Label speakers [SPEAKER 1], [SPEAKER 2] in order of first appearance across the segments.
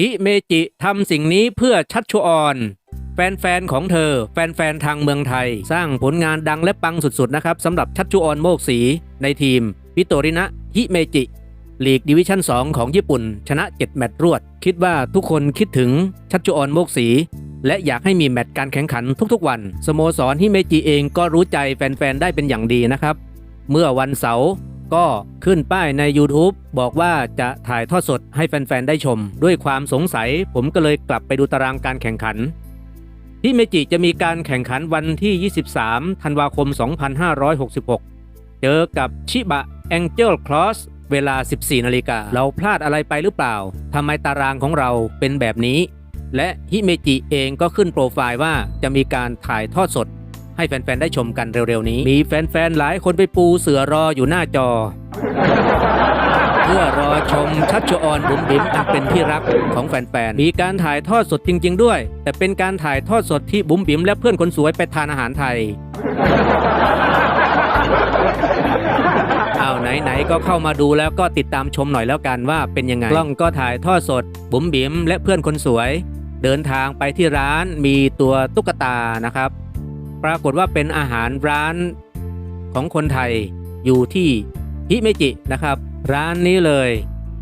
[SPEAKER 1] ฮิเมจิทำสิ่งนี้เพื่อชัดชวอนแฟนๆของเธอ แฟนๆทางเมืองไทย สร้างผลงานดังและปังสุดๆนะครับสำหรับชัดชวอนโมกสีในทีมวิโตรินะฮิเมจิลีกดิวิชั่น 2 ของญี่ปุ่น ชนะ 7 แมตช์รวด คิดว่าทุกคนคิดถึงชัดชวอนโมกสี และอยากให้มีแมตช์การแข่งขันทุกๆวัน สโมสรฮิเมจิเองก็รู้ใจแฟน ๆ ได้เป็นอย่างดีนะครับ เมื่อวันเสาร์ ก็ขึ้นป้ายใน YouTube บอกว่าจะถ่ายทอดสดให้แฟน ๆ ได้ชม ด้วยความสงสัยผมก็เลยกลับไปดูตารางการแข่งขัน ที่เมจิจะมีการแข่งขันวันที่ 23 ธันวาคม 2566 เจอกับชิบะแองเจิลคลอสเวลา 14 นาฬิกา เราพลาดอะไรไปหรือเปล่า ทำไมตารางของเราเป็นแบบนี้ และฮิเมจิเองก็ขึ้นโปรไฟล์ว่าจะมีการถ่ายทอดสด ให้แฟน ๆ ได้ชมกันเร็ว ๆ นี้ มีแฟน ๆ หลายคนไปปูเสือรออยู่หน้าจอ เพื่อรอชมชัดชออนบุ๋มบิ๋มอันเป็นที่รักของแฟน ๆ มีการถ่ายทอดสดจริง ๆ ด้วย แต่เป็นการถ่ายทอดสดที่บุ๋มบิ๋มและเพื่อนคนสวยไปทานอาหารไทยเอาไหนๆก็เข้ามาดูแล้วก็ติดตามชมหน่อยแล้วกันว่าเป็นยังไง กล้องก็ถ่ายทอดสด บุ๋มบิ๋มและเพื่อนคนสวย เดินทางไปที่ร้านมีตัวตุ๊กตานะครับ ปรากฏว่าเป็นอาหารร้านของคนไทยอยู่ที่ฮิเมจินะครับ ร้านนี้เลย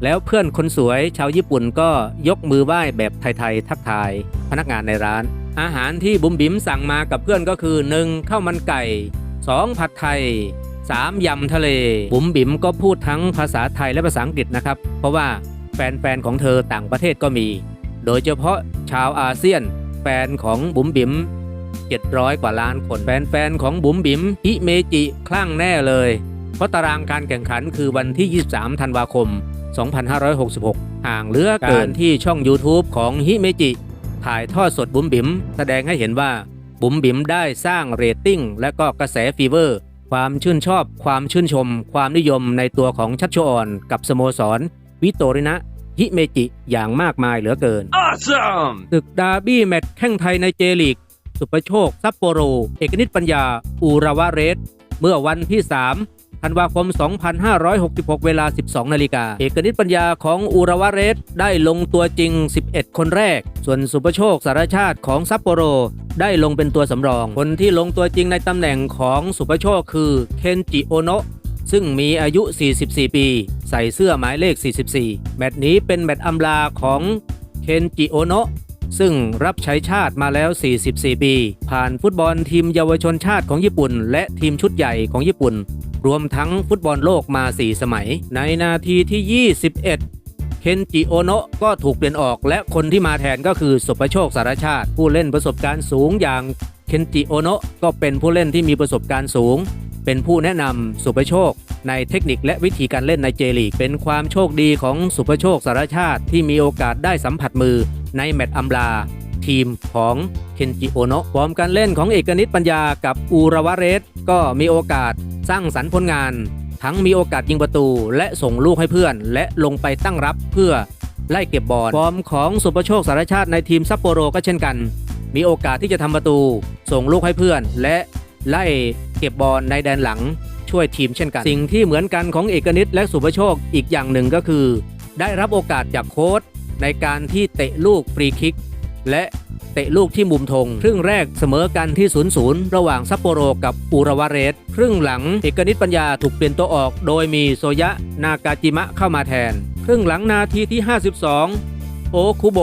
[SPEAKER 1] แล้วเพื่อนคนสวยชาวญี่ปุ่นก็ยกมือไหว้แบบไทยๆทักทายพนักงานในร้าน อาหารที่บุ๋มบิ๋มสั่งมากับเพื่อนก็คือ 1. ข้าวมันไก่ 2. ผัดไทย 3. ยำทะเล บุ๋มบิ๋มก็พูดทั้งภาษาไทยและภาษาอังกฤษนะครับ เพราะว่าแฟนๆของเธอต่างประเทศก็มี โดยเฉพาะชาวอาเซียนแฟนของบุ๋มบิ๋ม 700 กว่าล้านคนแฟนๆ ของบุ๋มบิ๋มฮิเมจิคลั่งแน่เลย เพราะตารางการแข่งขันคือวันที่ 23 ธันวาคม 2566 ห่างเหลือเกินที่ช่อง YouTube ของฮิเมจิ ถ่ายทอดสดบุ๋มบิ๋มแสดงให้เห็นว่าบุ๋มบิ๋มได้สร้างเรตติ้ง และก็กระแสฟีเวอร์ ความชื่นชอบ ความชื่นชม ความนิยมในตัวของชัดชออนกับสโมสร วิโตรินะฮิเมจิอย่างมากมายเหลือเกิน
[SPEAKER 2] Awesome!
[SPEAKER 1] ศึกดาร์บี้แมตช์แข่งไทยในเจลีก สุประโชค ซัปโปโร เอกนิตปัญญา อูราวะเรส เมื่อวันที่ 3 ธันวาคม 2566 เวลา 12 นาฬิกา เอกนิตปัญญาของอูราวะเรสได้ลงตัวจริง 11 คนแรก ส่วนสุประโชคสารชาติของซัปโปโรได้ลงเป็นตัวสำรอง คนที่ลงตัวจริงในตำแหน่งของสุประโชคคือเคนจิโอโนะซึ่งมีอายุ 44 ปี ใส่เสื้อหมายเลข 44 แมตช์นี้เป็นแมตช์อำลาของเคนจิโอโนะ ซึ่งรับใช้ชาติมาแล้ว 44 ปี ผ่านฟุตบอลทีมเยาวชนชาติของญี่ปุ่น และทีมชุดใหญ่ของญี่ปุ่น รวมทั้งฟุตบอลโลกมา 4 สมัย ในนาทีที่ 21 เคนจิโอโนะก็ถูกเปลี่ยนออก และคนที่มาแทนก็คือสุประโชคสารชาติ ผู้เล่นประสบการณ์สูงอย่างเคนจิโอโนะก็เป็นผู้เล่นที่มีประสบการณ์สูง เป็นผู้แนะนำสุประโชคในเทคนิคและวิธีการเล่นในเจลีก เป็นความโชคดีของสุประโชคสารชาติที่มีโอกาสได้สัมผัสมือ ในแมตช์อัมลา ทีมของเคนจิโอโนะฟอร์มการเล่นของเอกนิตปัญญากับอูราวะเรส ก็มีโอกาสสร้างสรรค์ผลงาน ทั้งมีโอกาสยิงประตู และส่งลูกให้เพื่อน และลงไปตั้งรับเพื่อไล่เก็บบอลฟอร์มของสุประโชคสารชาติในทีมซัปโปโรก็เช่นกัน มีโอกาสที่จะทำประตู ส่งลูกให้เพื่อน และไล่เก็บบอลในแดนหลังช่วยทีมเช่นกัน สิ่งที่เหมือนกันของเอกนิตและสุประโชคอีกอย่างหนึ่งก็คือ ได้รับโอกาสจากโค้ช ในการที่เตะลูกฟรีคิก และเตะลูกที่มุมธงครึ่งแรกเสมอกันที่ 0-0 ระหว่างซัปโปโรกับอูราวาเรส ครึ่งหลังเอกนิตปัญญาถูกเปลี่ยนตัวออก โดยมีโซยะนากาจิมะเข้ามาแทน ครึ่งหลังนาทีที่ 52 โอคุโบ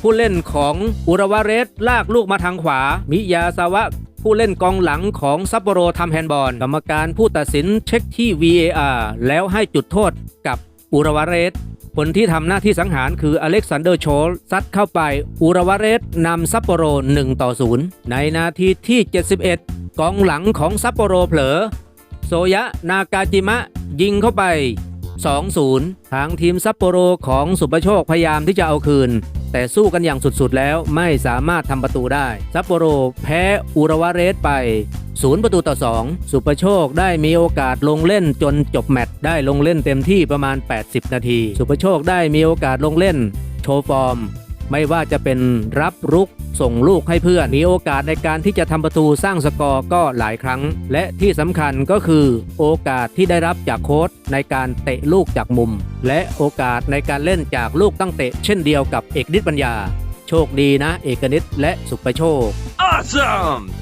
[SPEAKER 1] ผู้เล่นของอุราวาเรสลากลูกมาทางขวา มิยาซาวะ ผู้เล่นกองหลังของซัปโปโรทำแฮนด์บอลกรรมการผู้ตัดสินเช็คที่ VAR แล้วให้จุดโทษกับอุราวาเรส คนที่ทำหน้าที่สังหารคืออเล็กซานเดอร์โชลซัดเข้าไป อุราวาเรสนำซัปโปโร 1 ต่อ 0 ในนาทีที่ 71 กองหลังของซัปโปโรเผลอ โซยะนากาจิมะยิงเข้าไป 2-0 ทางทีมซัปโปโรของสุประโชคพยายามที่จะเอาคืน แต่สู้กันอย่างสุดๆ แล้วไม่สามารถทำประตูได้ ซัปโปโรแพ้อุราวาเรสไปศูนย์ประตูต่อ 2 สุประโชคได้มีโอกาสลงเล่นจนจบแมตช์ได้ลงเล่นเต็มที่ประมาณ 80 นาที สุประโชคได้มีโอกาสลงเล่น โชว์ฟอร์ม ไม่ว่าจะเป็นรับรุก ส่งลูกให้เพื่อนมีโอกาสในการที่จะทำประตูสร้างสกอร์ก็หลายครั้ง และที่สำคัญก็คือ โอกาสที่ได้รับจากโค้ชในการเตะลูกจากมุม และโอกาสในการเล่นจากลูกตั้งเตะ เช่นเดียวกับเอกนิตปัญญา โชคดีนะ เอกนิตและสุประโชค
[SPEAKER 2] Awesome!